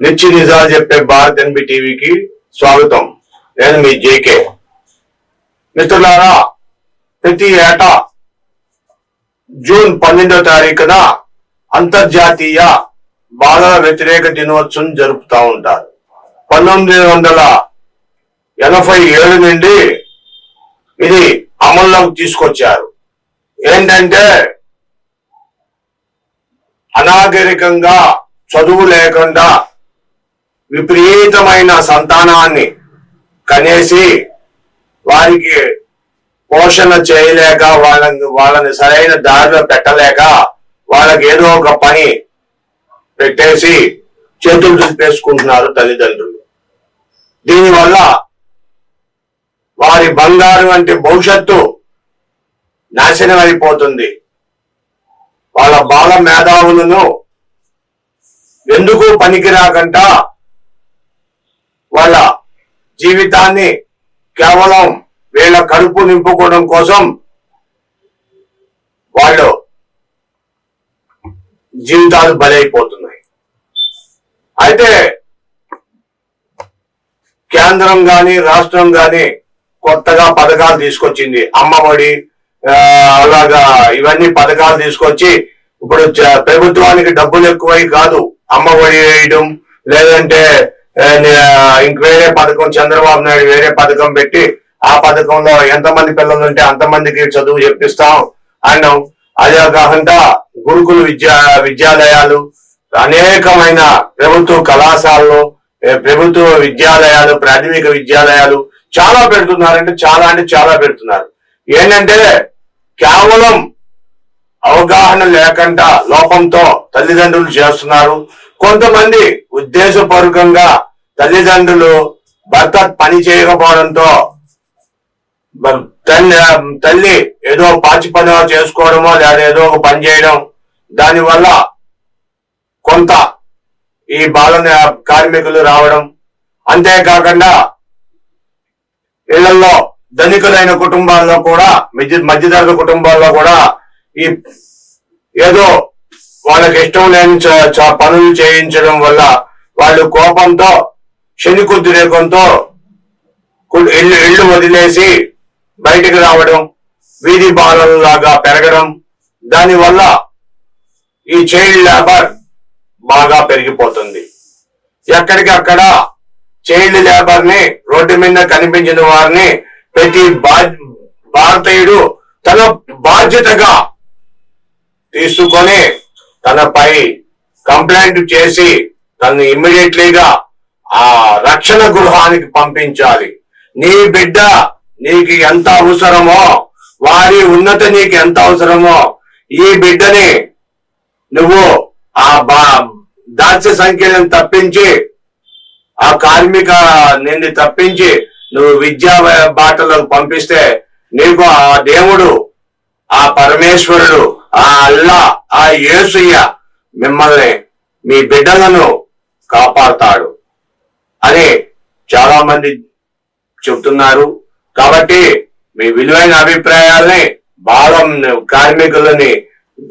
నిత్య నిజాలు చెప్పే భారత్ ఎన్బి టీవీకి స్వాగతం. నేను మీ జేకే. మిత్రులారా ప్రతి ఏటా జూన్ పన్నెండో తారీఖున అంతర్జాతీయ బాలల వ్యతిరేక దినోత్సవం జరుపుతా ఉంటారు. పంతొమ్మిది వందల ఎనభై ఏడు నుండి ఇది అమల్లోకి తీసుకొచ్చారు. ఏంటంటే అనాగరికంగా చదువు లేకుండా విపరీతమైన సంతానాన్ని కనేసి వారికి పోషణ చేయలేక వాళ్ళని వాళ్ళని సరైన దారిలో పెట్టలేక వాళ్ళకి ఏదో ఒక పని పెట్టేసి చేతులు దులిపేసుకుంటున్నారు తల్లిదండ్రులు. దీనివల్ల వారి బంగారు వంటి భవిష్యత్తు నాశనం అయిపోతుంది. వాళ్ళ బాల మేధావులను ఎందుకు పనికిరాకుండా వాళ్ళ జీవితాన్ని కేవలం వీళ్ళ కడుపు నింపుకోవడం కోసం వాళ్ళు జీవితాలు బలైపోతున్నాయి. అయితే కేంద్రం గాని రాష్ట్రం గాని కొత్తగా పథకాలు తీసుకొచ్చింది. అమ్మఒడి అలాగా ఇవన్నీ పథకాలు తీసుకొచ్చి ఇప్పుడు ప్రభుత్వానికి డబ్బులు ఎక్కువై కాదు. అమ్మఒడి వేయడం లేదంటే Uh, ఇంక వేరే పథకం చంద్రబాబు నాయుడు వేరే పథకం పెట్టి ఆ పథకంలో ఎంతమంది పిల్లలు ఉంటే అంతమందికి చదువు చెప్పిస్తాం అన్నాం. అదే కాకుండా గురుకుల విద్యా విద్యాలయాలు అనేకమైన ప్రభుత్వ కళాశాలలు ప్రభుత్వ విద్యాలయాలు ప్రాథమిక విద్యాలయాలు చాలా పెడుతున్నారంటే చాలా అంటే చాలా పెడుతున్నారు. ఏంటంటే కేవలం అవగాహన లేకుండా లోపంతో తల్లిదండ్రులు చేస్తున్నారు. కొంతమంది ఉద్దేశపూర్వకంగా తల్లిదండ్రులు భర్త పని చేయకపోవడంతో తల్లి తల్లి ఏదో పాచి పని చేసుకోవడమో లేదా ఏదో ఒక పని చేయడం దానివల్ల కొంత ఈ బాల కార్మికులు రావడం. అంతేకాకుండా ఇళ్ళలో ధనికులైన కుటుంబాల్లో కూడా మధ్య మధ్యతరగతి కుటుంబాల్లో కూడా ఈ ఏదో వాళ్ళకి ఇష్టం లేని చ- చ- పనులు చేయించడం వల్ల వాళ్ళు కోపంతో శని కుదిరేకంతో ఇల్లు ఇల్లు వదిలేసి బయటికి రావడం వీధి బాలలాగా పెరగడం దానివల్ల ఈ చైల్డ్ లేబర్ బాగా పెరిగిపోతుంది. ఎక్కడికక్కడ చైల్డ్ లేబర్ని రోడ్డు మీద కనిపించిన వారిని ప్రతి భారతీయుడు తన బాధ్యతగా తీసుకొని తనపై కంప్లైంట్ చేసి తను ఇమ్మీడియట్లీగా ఆ రక్షణ గృహానికి పంపించాలి. నీ బిడ్డ నీకు ఎంత అవసరమో వారి ఉన్నతి నీకు ఎంత అవసరమో ఈ బిడ్డని నువ్వు ఆ బా దాస్య సంఖ్యలను తప్పించి ఆ కార్మిక నిన్ను తప్పించి నువ్వు విద్యా బాటలకు పంపిస్తే నీకు ఆ దేవుడు ఆ పరమేశ్వరుడు ఆ అల్లా ఆ యేసుయ్య మిమ్మల్ని మీ బిడ్డలను కాపాడుతాడు. అని చాలా మంది చెబుతున్నారు కాబట్టి మీ విలువైన అభిప్రాయాల్ని బాలం కార్మికులని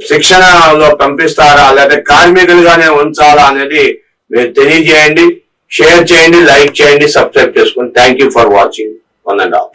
శిక్షణలో పంపిస్తారా లేదా కార్మికులుగానే ఉంచాలా అనేది మీరు తెలియజేయండి షేర్ చేయండి లైక్ చేయండి సబ్స్క్రైబ్ చేసుకోండి thank you for watching. One and all